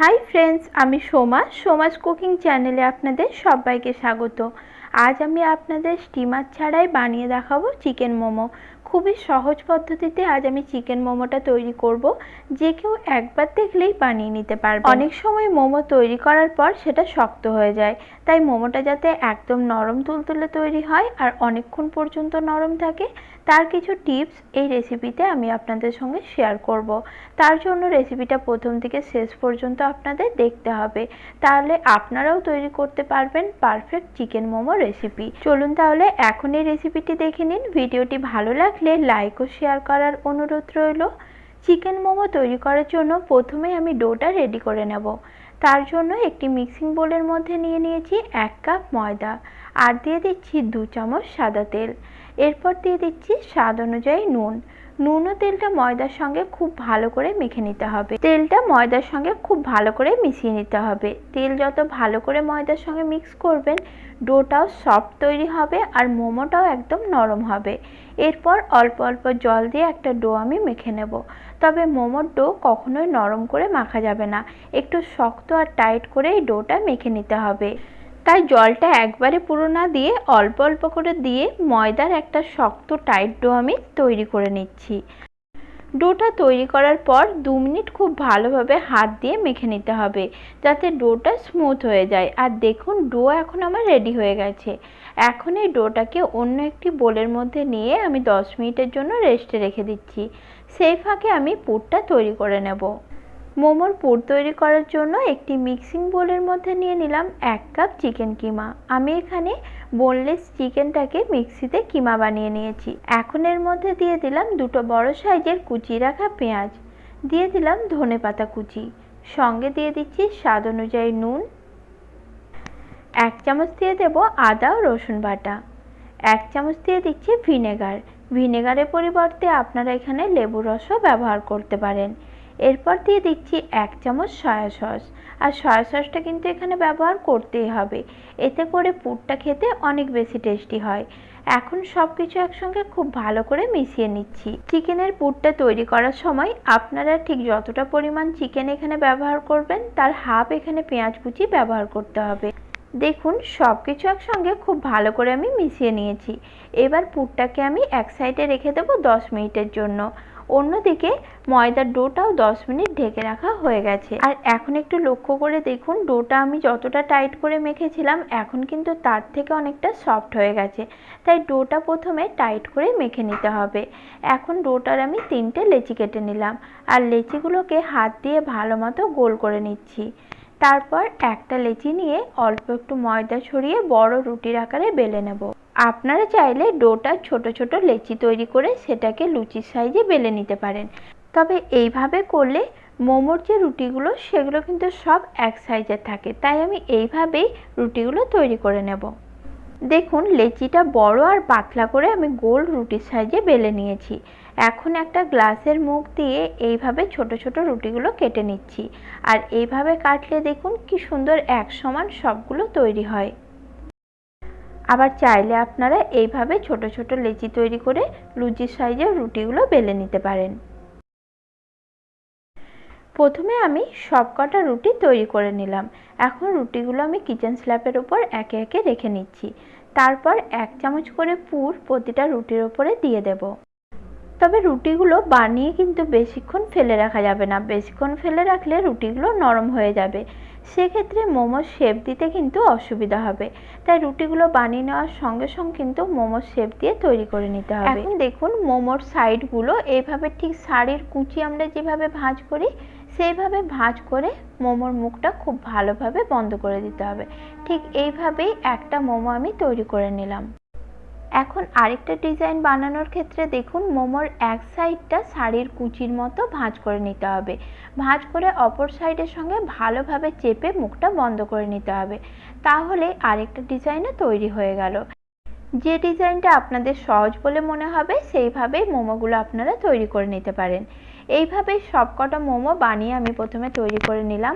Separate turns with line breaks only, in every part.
Hi friends আমি Soma. সোমাজ cooking চ্যানেলে আপনাদের সবাইকে স্বাগত। আজ আমি আপনাদের স্টিমার ছাড়াই বানিয়ে দেখাবো চিকেন মোমো। খুবই সহজ পদ্ধতিতে আজ আমি চিকেন মোমোটা তৈরি করব, যে কেউ একবার দেখলেই বানিয়ে নিতে পারবে। অনেক সময় মোমো তৈরি করার পর সেটা শক্ত হয়ে যায়, তাই মোমোটা যাতে একদম নরম তুলতুলে তৈরি হয় আর অনেকক্ষণ পর্যন্ত নরম থাকে, তার কিছু টিপস এই রেসিপিতে আমি আপনাদের সঙ্গে শেয়ার করব। তার জন্য রেসিপিটা প্রথম থেকে শেষ পর্যন্ত আপনাদের দেখতে হবে, তাহলে আপনারাও তৈরি করতে পারবেন পারফেক্ট চিকেন মোমো রেসিপি। চলুন তাহলে এখন এই রেসিপিটি দেখে নিন, ভিডিওটি ভালো লাগলে লাইক ও শেয়ার করার অনুরোধ রইল। চিকেন মোমো তৈরি করার জন্য প্রথমে আমি ডোটা রেডি করে নেব। তার জন্য একটি মিক্সিং বোলের মধ্যে নিয়ে নিয়েছি এক কাপ ময়দা। আর দিয়ে দিচ্ছি দু চামচ সাদা তেল। এরপর দিয়ে দিচ্ছি স্বাদ অনুযায়ী নুন। নুন ও তেলটা ময়দার সঙ্গে খুব ভালো করে মেখে নিতে হবে। তেলটা ময়দার সঙ্গে খুব ভালো করে মিশিয়ে নিতে হবে। তেল যত ভালো করে ময়দার সঙ্গে মিক্স করবেন, ডোটাও সফট তৈরি হবে আর মোমোটাও একদম নরম হবে। এরপর অল্প অল্প জল দিয়ে একটা ডো আমি মেখে নেব। তবে মোমোর ডো কখনোই নরম করে মাখা যাবে না। একটু শক্ত আর টাইট করে এই ডোটা মেখে নিতে হবে। তাই জলটা একবারে পুরো না দিয়ে অল্প অল্প করে দিয়ে ময়দার একটা শক্ত টাইট ডো আমি তৈরি করে নিচ্ছি। ডোটা তৈরি করার পর দু মিনিট খুব ভালোভাবে হাত দিয়ে মেখে নিতে হবে, যাতে ডোটা স্মুথ হয়ে যায়। আর দেখুন ডো এখন আমার রেডি হয়ে গেছে। এখন এই ডোটাকে অন্য একটি বোলের মধ্যে নিয়ে আমি দশ মিনিটের জন্য রেস্টে রেখে দিচ্ছি। সেই ফাঁকে আমি পুরটা তৈরি করে নেব। মোমোর পুর তৈরি করার জন্য একটি মিক্সিং বোলের মধ্যে নিয়ে নিলাম এক কাপ চিকেন কিমা। আমি এখানে বোনলেস চিকেনটাকে মিক্সিতে কিমা বানিয়ে নিয়েছি। এখন এর মধ্যে দিয়ে দিলাম দুটো বড় সাইজের কুচি রাখা পেঁয়াজ। দিয়ে দিলাম ধনে পাতা কুচি। সঙ্গে দিয়ে দিচ্ছি স্বাদ অনুযায়ী নুন। এক চামচ দিয়ে দেব আদা ও রসুন বাটা। এক চামচ দিয়ে দিচ্ছি ভিনেগার। ভিনেগারের পরিবর্তে আপনারা এখানে লেবু রসও ব্যবহার করতে পারেন। এরপর দিয়ে দিচ্ছি এক চামচ সয়া সস আর সয়া সসটা কিন্তু এখানে ব্যবহার করতেই হবে। এতে করে পুরটা খেতে অনেক বেশি টেস্টি হয়। এখন সব কিছু একসঙ্গে খুব ভালো করে মিশিয়ে নিচ্ছি। চিকেনের পুরটা তৈরি করার সময় আপনারা ঠিক যতটা পরিমাণ চিকেন এখানে ব্যবহার করবেন, তার হাফ এখানে পেঁয়াজ কুচি ব্যবহার করতে হবে। দেখুন সব কিছু একসঙ্গে খুব ভালো করে আমি মিশিয়ে নিয়েছি। এবার পুরটাকে আমি এক সাইডে রেখে দেবো দশ মিনিটের জন্য। অন্যদিকে ময়দার ডোটাও দশ মিনিট ঢেকে রাখা হয়ে গেছে। আর এখন একটু লক্ষ্য করে দেখুন, ডোটা আমি যতটা টাইট করে মেখেছিলাম, এখন কিন্তু তার থেকে অনেকটা সফট হয়ে গেছে। তাই ডোটা প্রথমে টাইট করে মেখে নিতে হবে। এখন ডোটার আমি তিনটে লেচি কেটে নিলাম। আর লেচিগুলোকে হাত দিয়ে ভালো মতো গোল করে নিচ্ছি। তারপর একটা লেচি নিয়ে অল্প একটু ময়দা ছড়িয়ে বড় রুটির আকারে বেলে নেব। আপনারা চাইলে ডোটা ছোট ছোট লেচি তৈরি করে সেটাকে লুচির সাইজে বেলে নিতে পারেন। তবে এইভাবে করলে মোমোর যে রুটিগুলো, সেগুলো কিন্তু সব এক সাইজের থাকে। তাই আমি এইভাবেই রুটিগুলো তৈরি করে নেব। দেখুন, লেচিটা বড় আর পাতলা করে আমি গোল রুটির সাইজে বেলে নিয়েছি। এখন একটা গ্লাসের মুখ দিয়ে এইভাবে ছোট ছোট রুটিগুলো কেটে নিচ্ছি। আর এইভাবে কাটলে দেখুন কি সুন্দর এক সমান সবগুলো তৈরি হয়। আবার চাইলে আপনারা এইভাবে ছোট ছোট লেচি তৈরি করে লুচির সাইজের রুটিগুলো বেলে নিতে পারেন। প্রথমে আমি সব কটা রুটি তৈরি করে নিলাম। এখন রুটিগুলো আমি কিচেন স্ল্যাপের উপর একে একে রেখে নিচ্ছি। তারপর এক চামচ করে পুর প্রতিটা রুটির ওপরে দিয়ে দেব। তবে রুটিগুলো বানিয়ে কিন্তু বেশিক্ষণ ফেলে রাখা যাবে না। বেশিক্ষণ ফেলে রাখলে রুটিগুলো নরম হয়ে যাবে। সেক্ষেত্রে মোমোর শেপ দিতে কিন্তু অসুবিধা হবে। তাই রুটিগুলো বানিয়ে নেওয়ার সঙ্গে সঙ্গে কিন্তু মোমোর শেপ দিয়ে তৈরি করে নিতে হবে। এখন দেখুন মোমোর সাইডগুলো এইভাবে ঠিক শাড়ির কুচি আমরা যেভাবে ভাঁজ করি, সেইভাবে ভাঁজ করে মোমোর মুখটা খুব ভালোভাবে বন্ধ করে দিতে হবে। ঠিক এইভাবেই একটা মোমো আমি তৈরি করে নিলাম। এখন আরেকটা ডিজাইন বানানোর ক্ষেত্রে দেখুন, মোমোর এক সাইডটা শাড়ির কুচির মতো ভাঁজ করে নিতে হবে। ভাঁজ করে অপর সাইডের সঙ্গে ভালোভাবে চেপে মুখটা বন্ধ করে নিতে হবে। তাহলে আরেকটা ডিজাইনও তৈরি হয়ে গেল। যে ডিজাইনটা আপনাদের সহজ বলে মনে হবে, সেইভাবেই মোমোগুলো আপনারা তৈরি করে নিতে পারেন। এইভাবে সবকটা মোমো বানিয়ে আমি প্রথমে তৈরি করে নিলাম।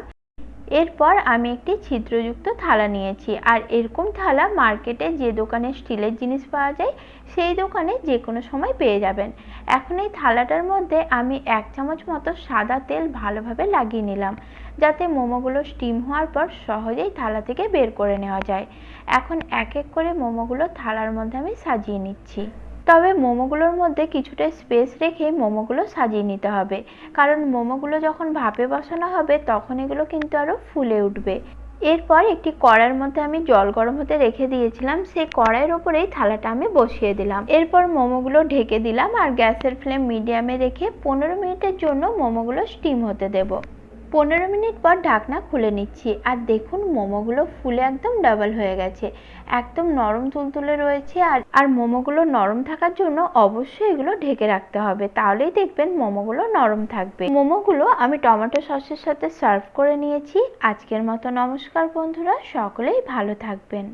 এরপর আমি একটি ছিদ্রযুক্ত থালা নিয়েছি। আর এরকম থালা মার্কেটে যে দোকানে স্টিলের জিনিস পাওয়া যায়, সেই দোকানে যে কোনো সময় পেয়ে যাবেন। এখন এই থালাটার মধ্যে আমি এক চামচ মতো সাদা তেল ভালোভাবে লাগিয়ে নিলাম, যাতে মোমোগুলো স্টিম হওয়ার পর সহজেই থালা থেকে বের করে নেওয়া যায়। এখন এক এক করে মোমোগুলো থালার মধ্যে আমি সাজিয়ে নিচ্ছি। তবে মোমোগুলোর মধ্যে কিছুটা স্পেস রেখে মোমোগুলো সাজিয়ে নিতে হবে। কারণ মোমোগুলো যখন ভাপে বসানো হবে, তখন এগুলো কিন্তু আরও ফুলে উঠবে। এরপর একটি কড়াইয়ের মধ্যে আমি জল গরম হতে রেখে দিয়েছিলাম। সেই কড়াইয়ের ওপরেই থালাটা আমি বসিয়ে দিলাম। এরপর মোমোগুলো ঢেকে দিলাম আর গ্যাসের ফ্লেম মিডিয়ামে রেখে পনেরো মিনিটের জন্য মোমোগুলো স্টিম হতে দেবো। পনেরো মিনিট পর ঢাকনা খুলে নিচ্ছি। আর দেখুন, মোমোগুলো ফুলে একদম ডাবল হয়ে গেছে। একদম নরম তুলতুলে রয়েছে আর আর মোমোগুলো নরম থাকার জন্য অবশ্যই এগুলো ঢেকে রাখতে হবে। তাহলেই দেখবেন মোমোগুলো নরম থাকবে। মোমোগুলো আমি টমেটো সসের সাথে সার্ভ করে নিয়েছি। আজকের মতো নমস্কার বন্ধুরা, সকলেই ভালো থাকবেন।